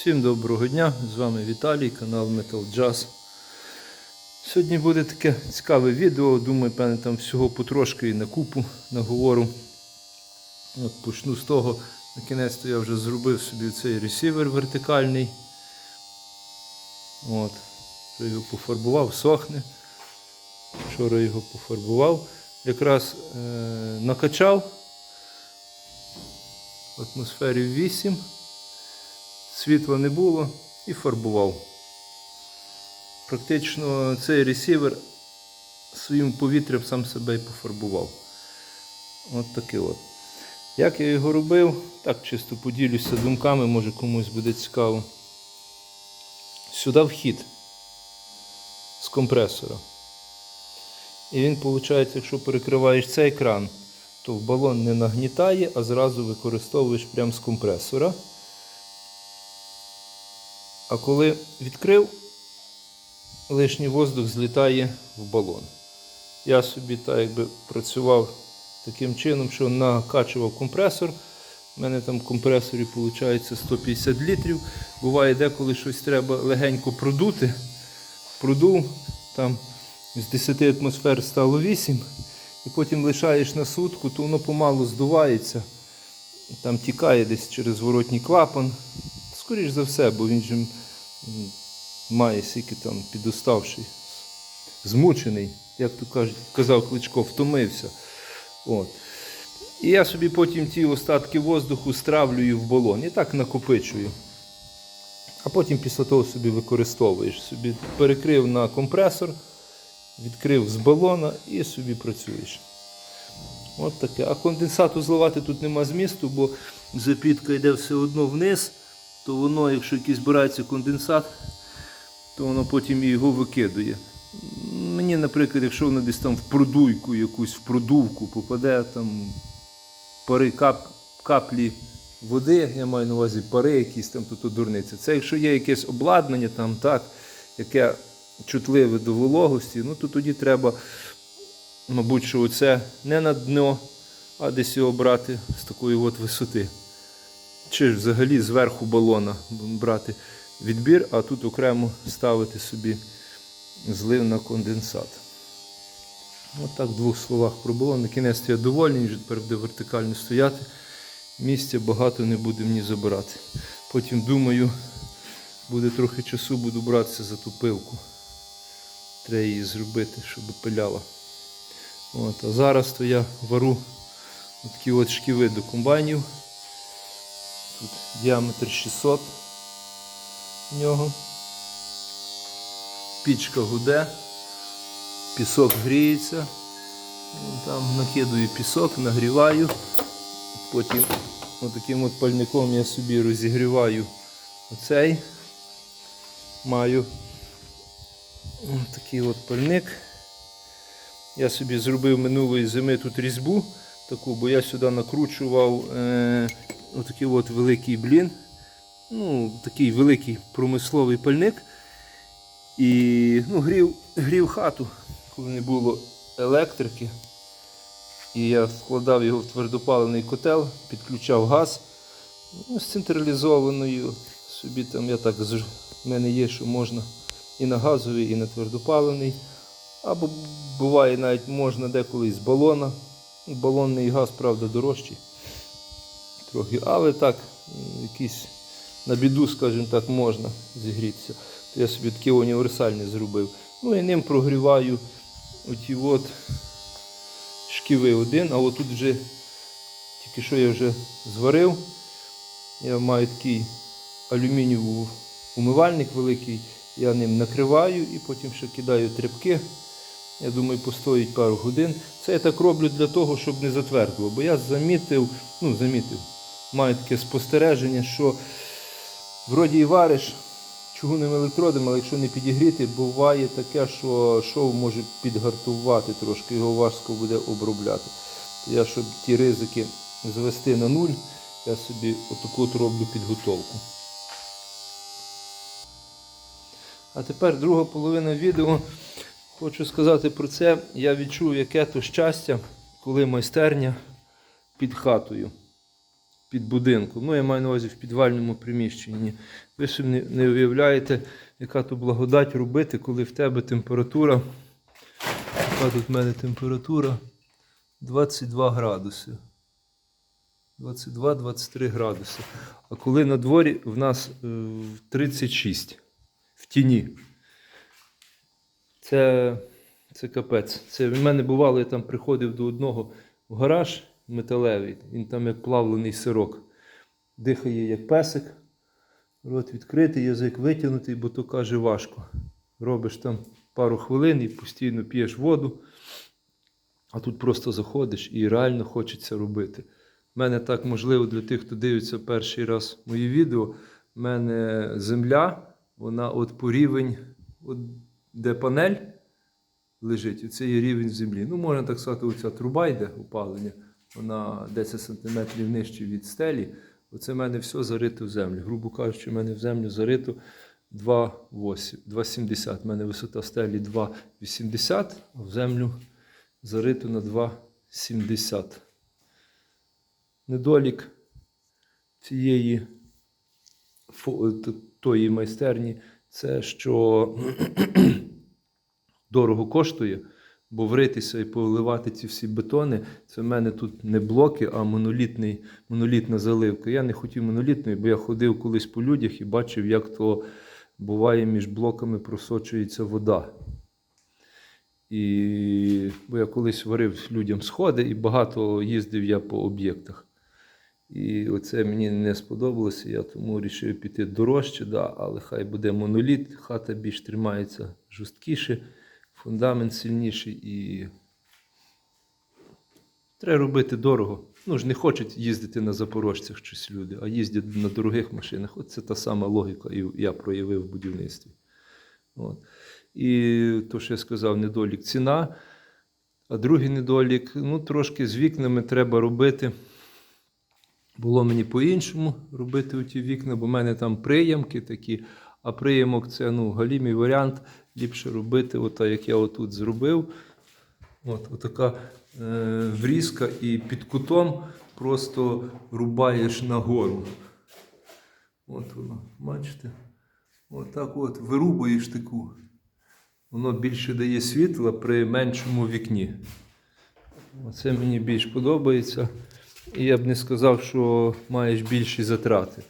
Всім доброго дня! З вами Віталій, канал Metal Jazz. Сьогодні буде таке цікаве відео. Думаю, певне, там всього потрошки і на купу наговору. От почну з того, на кінець я вже зробив собі цей ресівер вертикальний. От. Його пофарбував, сохне. Вчора його пофарбував. Якраз е- накачав в атмосфері 8 світла не було і фарбував. Практично цей ресівер своїм повітрям сам себе і пофарбував. От таке от. Як я його робив, так чисто поділюся думками, може комусь буде цікаво. Сюди вхід з компресора. І він, виходить, якщо перекриваєш цей кран, то в балон не нагнітає, а зразу використовуєш прямо з компресора. А коли відкрив, лишній воздух злітає в балон. Я собі так якби працював таким чином, що накачував компресор. У мене там в компресорі виходить 150 літрів. Буває деколи щось треба легенько продути. Продув, там з 10 атмосфер стало 8, і потім лишаєш на сутку, то воно помалу здувається, там тікає десь через зворотній клапан. Скоріш за все, бо він же має скільки там підоставший, змучений, як то казав Кличко, втомився. От. І я собі потім ті остатки воздуху стравлюю в балон і так накопичую. А потім після того собі використовуєш. Собі перекрив на компресор, відкрив з балона і собі працюєш. От таке. А конденсату зливати тут нема змісту, бо запітка йде все одно вниз, то воно, якщо якийсь збирається конденсат, то воно потім його викидує. Мені, наприклад, якщо воно десь там в продуйку, якусь в продувку попаде, там пари кап, каплі води, я маю на увазі пари якісь там тут дурниці. Це якщо є якесь обладнання, там, так, яке чутливе до вологості, ну то тоді треба, мабуть, що оце не на дно, а десь його брати з такої от висоти. Чи взагалі зверху балона брати відбір, а тут окремо ставити собі злив на конденсат. От так в двох словах про балон. На кінець я довольний, вже тепер буде вертикально стояти. Місця багато не буде мені забирати. Потім думаю, буде трохи часу, буду братися за ту пилку. Треба її зробити, щоб пиляла. От, а зараз то я вару такі от шківи до комбайнів. Тут діаметр 600 в нього. Пічка гуде, пісок гріється. Там накидаю пісок, нагріваю. Потім отаким от пальником я собі розігріваю оцей. Маю такий от пальник. Я собі зробив минулої зими тут різьбу таку, бо я сюди накручував е, отакий от великий блін. Ну, такий великий промисловий пальник. І ну, грів, грів хату, коли не було електрики. І я вкладав його в твердопалений котел, підключав газ ну, з централізованою. Собі там я так в мене є, що можна і на газовий, і на твердопалений. Або буває навіть можна деколи з балона. Балонний газ, правда, дорожчий. Трохи, але так, якийсь на біду, скажімо так, можна зігрітися. То я собі такий універсальний зробив. Ну і ним прогріваю оті от шківи один, а отут вже тільки що я вже зварив. Я маю такий алюмінієвий умивальник великий, я ним накриваю і потім ще кидаю тряпки. Я думаю, постоїть пару годин. Це я так роблю для того, щоб не затвердило. Бо я замітив, ну замітив, маю таке спостереження, що вроді і вариш чугунним електродом, але якщо не підігріти, буває таке, що шов може підгартувати трошки, його важко буде обробляти. Я, щоб ті ризики звести на нуль, я собі отаку от роблю підготовку. А тепер друга половина відео. Хочу сказати про це. Я відчув, яке то щастя, коли майстерня під хатою. під будинком. Ну, я маю на увазі в підвальному приміщенні. Ви ще не, уявляєте, яка то благодать робити, коли в тебе температура. Яка тут в мене температура? 22 градуси. 22-23 градуси. А коли на дворі в нас е, 36 в тіні. Це, це капець. Це в мене бувало, я там приходив до одного в гараж металевий, він там як плавлений сирок. Дихає як песик, рот відкритий, язик витягнутий, бо то каже важко. Робиш там пару хвилин і постійно п'єш воду, а тут просто заходиш і реально хочеться робити. У мене так можливо для тих, хто дивиться перший раз мої відео. У мене земля, вона от по рівень, от де панель лежить, оце є рівень землі. Ну, можна так сказати, оця труба йде опалення, вона 10 см нижче від стелі. Оце в мене все зарито в землю. Грубо кажучи, в мене в землю зарито 2,70. У мене висота стелі 2,80, а в землю зарито на 2,70. Недолік цієї тої майстерні це що дорого коштує, бо вритися і поливати ці всі бетони, це в мене тут не блоки, а монолітний, монолітна заливка. Я не хотів монолітної, бо я ходив колись по людях і бачив, як то буває між блоками просочується вода. І бо я колись варив людям сходи і багато їздив я по об'єктах. І оце мені не сподобалося, я тому вирішив піти дорожче, да, але хай буде моноліт, хата більш тримається жорсткіше, фундамент сильніший і треба робити дорого. Ну ж не хочуть їздити на запорожцях щось люди, а їздять на дорогих машинах. От це та сама логіка, і я проявив в будівництві. От. І то, що я сказав, недолік ціна. А другий недолік, ну, трошки з вікнами треба робити. Було мені по-іншому робити оті вікна, бо в мене там приямки такі, а приямок це ну, галімий варіант. Ліпше робити, ота, як я отут зробив. От, отака е, врізка, і під кутом просто рубаєш нагору. От воно, бачите? Отак от вирубуєш таку. Воно більше дає світла при меншому вікні. Оце мені більш подобається. І я б не сказав, що маєш більші затрати.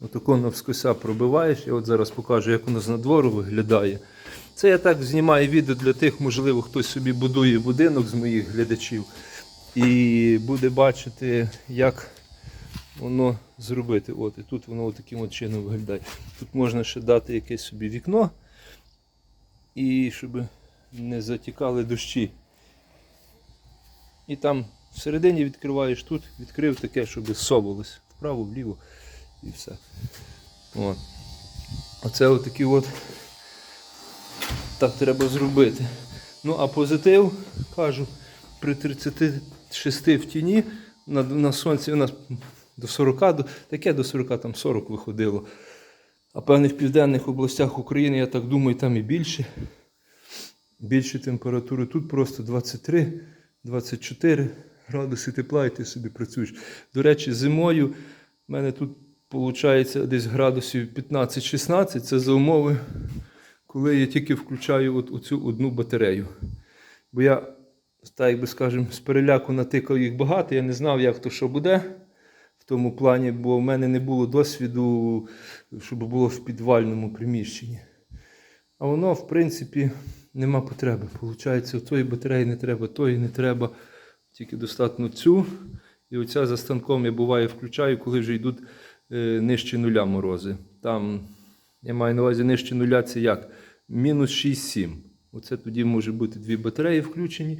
Отако навскося пробиваєш. Я от зараз покажу, як воно з надвору виглядає. Це я так знімаю відео для тих, можливо, хтось собі будує будинок з моїх глядачів і буде бачити, як воно зробити. От, і тут воно таким от чином виглядає. Тут можна ще дати якесь собі вікно, і щоб не затікали дощі. І там всередині відкриваєш тут, відкрив таке, щоб совалось вправо, вліво і все. От. Оце отакі от так треба зробити. Ну, а позитив, кажу, при 36 в тіні на, на сонці у нас до 40, до, таке до 40, там 40 виходило. А певне в південних областях України, я так думаю, там і більше. Більше температури. Тут просто 23, 24 градуси тепла, і ти собі працюєш. До речі, зимою в мене тут виходить десь градусів 15-16. Це за умови, коли я тільки включаю от оцю одну батарею. Бо я, так як би скажемо, з переляку натикав їх багато, я не знав, як то що буде в тому плані, бо в мене не було досвіду, щоб було в підвальному приміщенні. А воно, в принципі, нема потреби. Получається, тої батареї не треба, тої не треба. Тільки достатньо цю. І оця за станком я буває включаю, коли вже йдуть е, нижче нуля морози. Там, я маю на увазі нижче нуля це як? Мінус 6-7. Оце тоді може бути дві батареї включені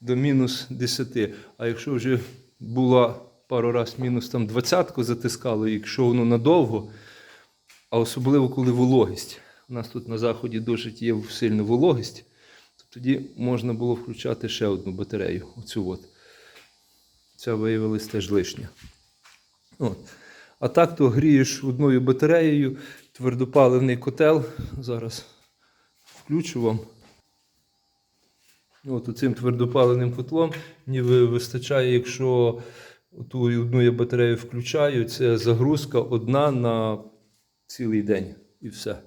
до мінус 10. А якщо вже була пару раз мінус там 20 затискало, якщо воно надовго, а особливо коли вологість. У нас тут на заході досить є сильна вологість, то тоді можна було включати ще одну батарею. Оцю от. Ця виявилась теж лишня. От. А так то грієш одною батареєю, твердопаливний котел. Зараз включу вам. От цим твердопаливним котлом мені ви- вистачає, якщо Ту одну я батарею включаю, це загрузка одна на цілий день і все.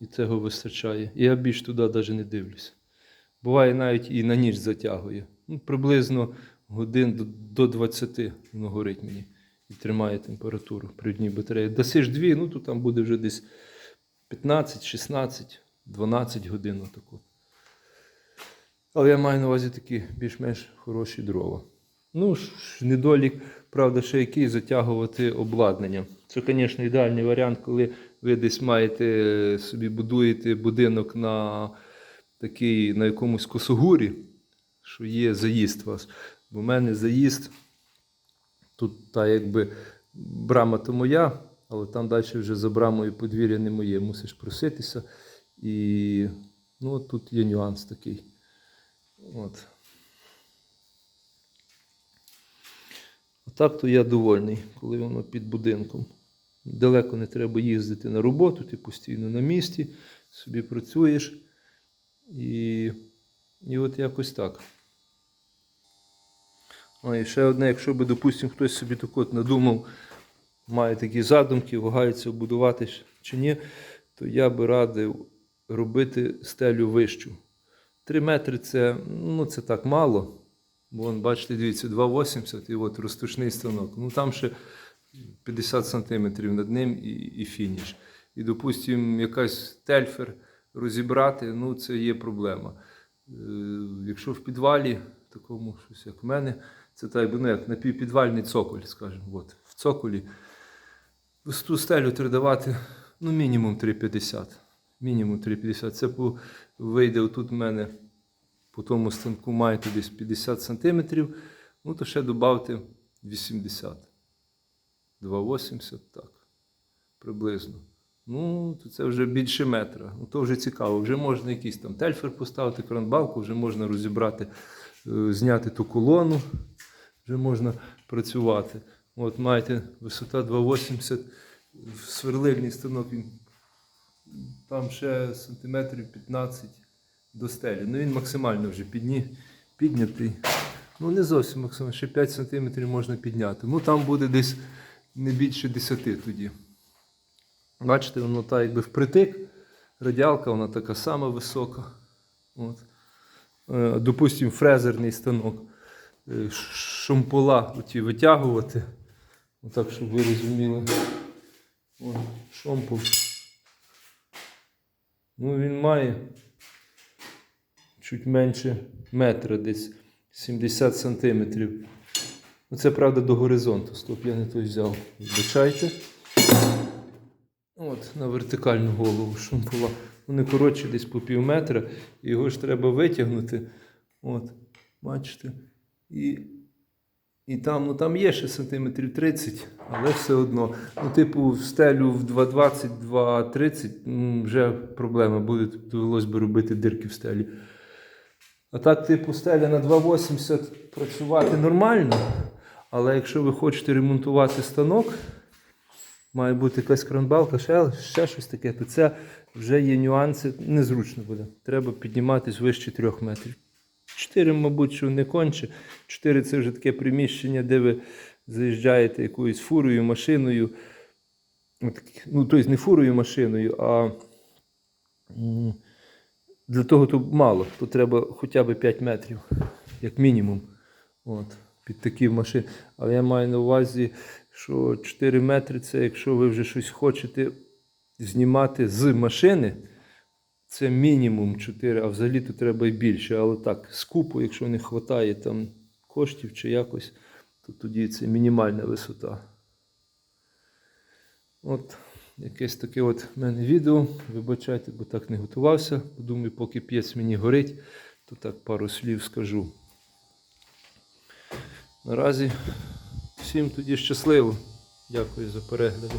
І цього вистачає. І я більш туди навіть не дивлюся. Буває навіть і на ніч затягує. Ну, приблизно годин до, до 20 воно горить мені і тримає температуру при одній батареї. Дасиш дві, ну то там буде вже десь 15, 16, 12 годин отаку. Але я маю на увазі такі більш-менш хороші дрова. Ну, недолік, правда, ще який затягувати обладнання. Це, звісно, ідеальний варіант, коли ви десь маєте е, собі будуєте будинок на такий, на якомусь косогурі, що є заїзд у вас. Бо в мене заїзд, тут та якби брама то моя, але там далі вже за брамою подвір'я не моє, мусиш проситися. І ну, тут є нюанс такий. От. Так то я довольний, коли воно під будинком. Далеко не треба їздити на роботу, ти постійно на місці, собі працюєш. І, і от якось так. А і ще одне, якщо би, допустимо, хтось собі так от надумав, має такі задумки, вагається будувати чи ні, то я би радив робити стелю вищу. 3 метри це, ну, це так мало. Бо вон, бачите, дивіться, 2,80 і от розтушний станок. Ну там ще 50 сантиметрів над ним і, і фініш. І, допустимо, якась тельфер розібрати, ну це є проблема. Е, якщо в підвалі, такому щось як в мене, це так, ну, як напівпідвальний цоколь, скажімо. От, в цоколі ту стелю треба давати ну, мінімум 3,50. Мінімум 3,50. Це по, вийде отут в мене по тому станку маєте десь 50 см, ну то ще додавте 80. 2,80, так. Приблизно. Ну, то це вже більше метра. Ну, то вже цікаво. Вже можна якийсь там тельфер поставити, кранбалку, вже можна розібрати, е, зняти ту колону, вже можна працювати. От маєте висота 2,80, сверлильний станок, він там ще сантиметрів 15 до стелі. Ну він максимально вже підні, піднятий. Ну не зовсім максимально, ще 5 см можна підняти. Ну там буде десь не більше 10 тоді. Бачите, воно так якби впритик. Радіалка, вона така сама висока. От. Е, Допустимо, фрезерний станок. Е, Шомпола оті витягувати. Отак, щоб ви розуміли. О, шомпол. Ну, він має чуть менше метра, десь 70 сантиметрів. Це правда до горизонту. Стоп, я не той взяв. Вибачайте. От, на вертикальну голову шумпула. Вони коротші десь по пів метра. Його ж треба витягнути. От, бачите. І, і там, ну, там є ще сантиметрів 30, але все одно. Ну, типу, в стелю в 2,20, 2,30 вже проблема буде. Довелось би робити дирки в стелі. А так, типу, стеля на 2,80 працювати нормально. Але якщо ви хочете ремонтувати станок, має бути якась кранбалка, ще, ще щось таке, то це вже є нюанси, незручно буде. Треба підніматись вище 3 метрів. 4, мабуть, що не конче. 4 це вже таке приміщення, де ви заїжджаєте якоюсь фурою, машиною. Ну, тобто не фурою машиною, а для того то мало. То треба хоча б 5 метрів, як мінімум. От, під такі машини. Але я маю на увазі, що 4 метри це якщо ви вже щось хочете знімати з машини, це мінімум 4, а взагалі то треба і більше. Але так, скупо, якщо не вистачає там коштів чи якось, то тоді це мінімальна висота. От якесь таке от в мене відео. Вибачайте, бо так не готувався. Думаю, поки п'єць мені горить, то так пару слів скажу. Наразі всім тоді щасливо. Дякую за перегляди.